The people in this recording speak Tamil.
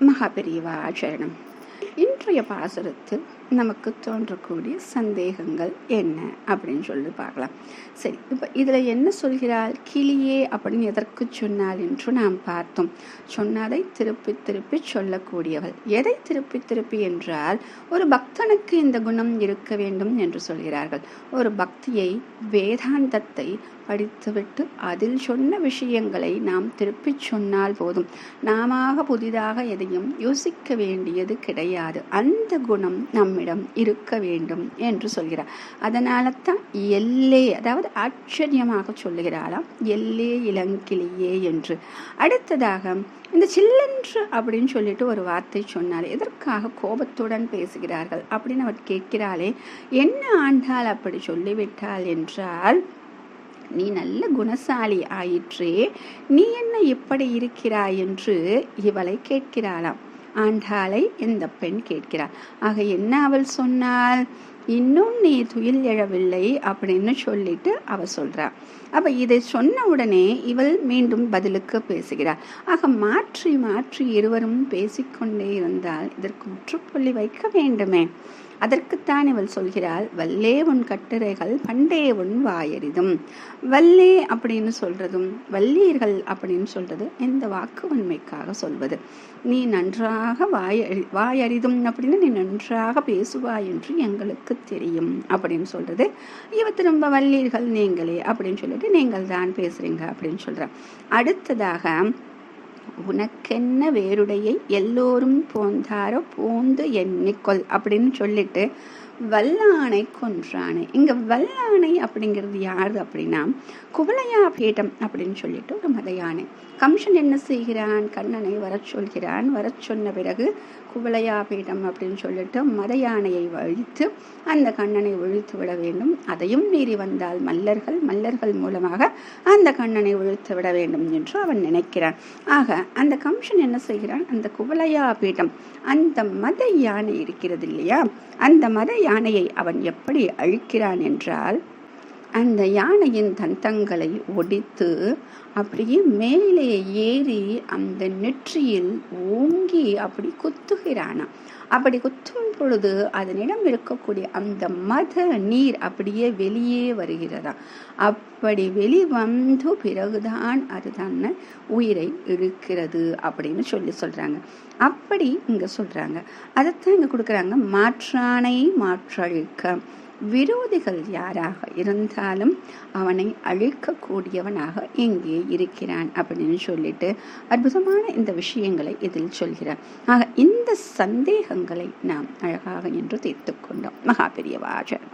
மகாபெரியவாச்சரணம் இன்றைய பாசுரத்தில் நமக்கு தோன்றக்கூடிய சந்தேகங்கள் என்ன அப்படின்னு சொல்லி பார்க்கலாம். சரி இப்போ இதில் என்ன சொல்கிறாள் கிளியே அப்படின்னு எதற்கு சொன்னாள் என்று நாம் பார்த்தோம். சொன்னதை திருப்பி திருப்பி சொல்லக்கூடியவள். எதை திருப்பி திருப்பி என்றால் ஒரு பக்தனுக்கு இந்த குணம் இருக்க வேண்டும் என்று சொல்கிறார்கள். ஒரு பக்தியை வேதாந்தத்தை படித்துவிட்டு அதில் சொன்ன விஷயங்களை நாம் திருப்பி சொன்னால் போதும். நாம புதிதாக எதையும் யோசிக்க வேண்டியது கிடையாது. அந்த குணம் நம் நம்மிடம் இருக்க வேண்டும் என்று சொல்கிறார். அதனால தான் எல்லே அதாவது ஆச்சரியமாக சொல்லுகிறாராம் எல்லே இளங்கிளியே என்று. அடுத்ததாக இந்த சில்லென்று அப்படின்னு சொல்லிட்டு ஒரு வார்த்தை சொன்னார் எதற்காக கோபத்துடன் பேசுகிறார்கள் அப்படின்னு அவர் கேட்கிறாளே என்ன ஆண்டாள் அப்படி சொல்லிவிட்டாள் என்றால் நீ நல்ல குணசாலி ஆயிற்றே நீ என்ன இப்படி இருக்கிறாய் என்று இவளை கேட்கிறாளாம். ஆண்டாளை இந்த பெண் கேட்கிறாள்? ஆக என்ன அவள் சொன்னாள்? இன்னும் நீ துயில் எழவில்லை அப்படின்னு சொல்லிட்டு அவ சொல்றா. அப்ப இதை சொன்ன உடனே இவள் மீண்டும் பதிலுக்கு பேசுகிறாள். ஆக மாற்றி மாற்றி இருவரும் பேசிக்கொண்டே இருந்தால் இதற்கு முற்றுப்புள்ளி வைக்க வேண்டுமே. அதற்குத்தான் இவள் சொல்கிறாள் வல்லே உன் கட்டுரைகள் பண்டே உன் வாயறிதும். வல்லே அப்படின்னு சொல்றதும் வல்லீர்கள் அப்படின்னு சொல்றது இந்த வாக்கு உண்மைக்காக சொல்வது. நீ நன்றாக வாய் வாயறிதும் அப்படின்னு நீ நன்றாக பேசுவாய் என்று எங்களுக்கு தெரியும் அப்படின்னு சொல்றது. இவ திரும்ப வல்லீர்கள் நீங்களே அப்படின்னு சொல்லிட்டு நீங்கள் தான் பேசுறீங்க அப்படின்னு சொல்ற. அடுத்ததாக உனக்கென்ன வேருடையை எல்லோரும் போந்தாரோ போந்து எண்ணிக்கொள் அப்படின்னு சொல்லிட்டு வல்லானை கொன்றானை. இங்க வல்லானை அப்படிங்கிறது யார் அப்படின்னா குவளையா பீடம் அப்படின்னு சொல்லிட்டு ஒரு மத யானை கம்சன் என்ன செய்கிறான்? கண்ணனை வர சொல்கிறான். வரச் சொன்ன பிறகு குவலையா பேட்டம் அப்படின்னு சொல்லிட்டு மத யானையை வழித்து அந்த கண்ணனை ஒழித்து விட வேண்டும். அதையும் மீறி வந்தால் மல்லர்கள் மல்லர்கள் மூலமாக அந்த கண்ணனை ஒழித்து விட வேண்டும் என்று அவன் நினைக்கிறான். ஆக அந்த கம்சன் என்ன செய்கிறான்? அந்த குவளையா பீட்டம் அந்த மத யானை இருக்கிறது இல்லையா? அந்த மத யானையை அவன் எப்படி அழிக்கிறான் என்றால் அந்த யானையின் தந்தங்களை ஒடித்து அப்படியே மேலே ஏறி அந்த நெற்றியில் ஓங்கி அப்படி குத்துகிறானாம் அப்படி குத்தும் பொழுது அதனிடம் இருக்கக்கூடிய அந்த மத நீர் அப்படியே வெளியே வருகிறதா. அப்படி வெளிவந்து பிறகுதான் அது தன்னை உயிரை இழுக்கிறது அப்படின்னு சொல்லி சொல்றாங்க. அப்படி இங்க சொல்றாங்க. அதைத்தான் இங்க கொடுக்குறாங்க. மாற்றானை மாற்றழிக்க. விரோதிகள் யாராக இருந்தாலும் அவனை அழிக்கக்கூடியவனாக இங்கே இருக்கிறான் அப்படின்னு சொல்லிட்டு அற்புதமான இந்த விஷயங்களை இதில் சொல்கிறார். ஆக இந்த சந்தேகங்களை நாம் அழகாக என்று தீர்த்து கொண்டோம். மகா பெரியவாஜன்